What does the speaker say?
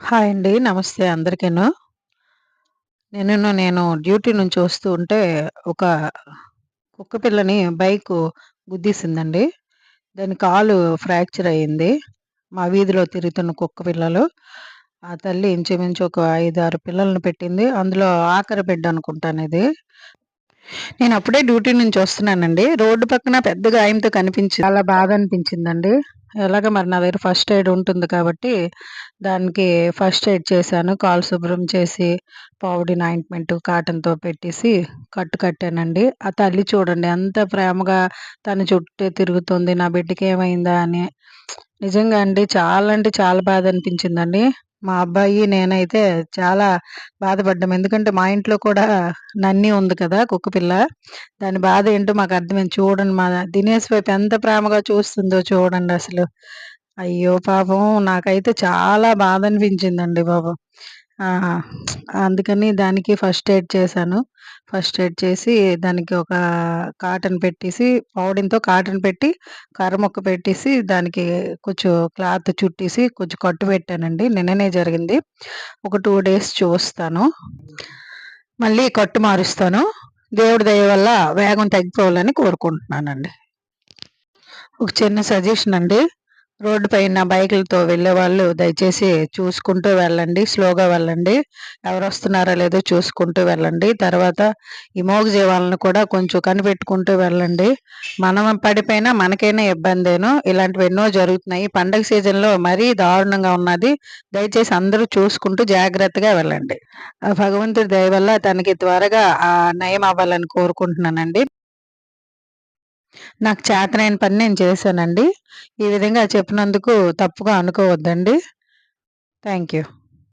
Hi అండి. నమస్తే అందరికీను. నిన్న నేను డ్యూటీ నుంచి వస్తూ ఉంటే ఒక కుక్క పిల్లని బైకు గుద్దీసిందండి. దాని కాలు ఫ్రాక్చర్ అయింది. మా వీధిలో తిరుగుతున్న కుక్క పిల్లలు. ఆ తల్లి ఇంచుమించు ఒక 5, 6 పిల్లల్ని పెట్టింది. అందులో ఆఖరి బిడ్డ అనుకుంటానిది. నేను అప్పుడే డ్యూటీ నుంచి వస్తున్నానండి. రోడ్డు పక్కన పెద్దగా ఆయంతో కనిపించింది. చాలా బాధ అనిపించిందండి. ఎలాగ మరి నా దగ్గర ఫస్ట్ ఎయిడ్ ఉంటుంది కాబట్టి దానికి ఫస్ట్ ఎయిడ్ చేశాను. కాలు శుభ్రం చేసి పౌడిన్ ఆయింట్‌మెంట్ కాటన్‌తో పెట్టేసి కట్టు కట్టానండి. ఆ తల్లి చూడండి ఎంత ప్రేమగా తన చుట్టూ తిరుగుతుంది. నా బిడ్డకి ఏమైందా అని. నిజంగా అండి చాలా అంటే చాలా బాధ అనిపించిందండి. మా అబ్బాయి, నేనైతే చాలా బాధపడ్డాం. ఎందుకంటే మా ఇంట్లో కూడా నన్ని ఉంది కదా! కుక్కపిల్ల. దాని బాధ ఏంటో మాకు అర్థమైంది. చూడండి మా దినేష్ వైపు ఎంత ప్రేమగా చూస్తుందో చూడండి అసలు. అయ్యో! పాపం నాకైతే చాలా బాధ అనిపించిందండి బాబు. అందుకని దానికి ఫస్ట్ ఎయిడ్ చేశాను. ఫస్ట్ ఎయిడ్ చేసి దానికి ఒక కాటన్ పెట్టేసి పౌడిన్‌తో కాటన్ పెట్టి కర్ర ముక్క పెట్టేసి దానికి కొంచెం క్లాత్ చుట్టేసి కొంచెం కట్టు పెట్టానండి. నిన్ననే జరిగింది. ఒక టూ డేస్ చూస్తాను. మళ్ళీ కట్టు మారుస్తాను. దేవుడి దయ వల్ల వేగం తగ్గిపోవాలని కోరుకుంటున్నానండి. ఒక చిన్న సజెషన్ అండి. రోడ్డు పైన బైకులతో వెళ్ళేవాళ్ళు దయచేసి చూసుకుంటూ వెళ్ళండి. స్లోగా వెళ్ళండి. ఎవరు వస్తున్నారో లేదో చూసుకుంటూ వెళ్ళండి. తర్వాత ఈ మూగజీవాలను కూడా కొంచెం కనిపెట్టుకుంటూ వెళ్ళండి. మనం పడిపోయినా మనకైనా ఇబ్బందేను. ఇలాంటివి ఎన్నో జరుగుతున్నాయి. పండగ సీజన్‌లో మరీ దారుణంగా ఉన్నది. దయచేసి అందరూ చూసుకుంటూ జాగ్రత్తగా వెళ్ళండి. భగవంతుడి దయ వల్ల తనకి త్వరగా నయం అవ్వాలని కోరుకుంటున్నానండి. నాకు చేతనైన పని నేను చేశానండి. ఈ విధంగా చెప్పినందుకు తప్పుగా అనుకోవద్దండి. Thank you.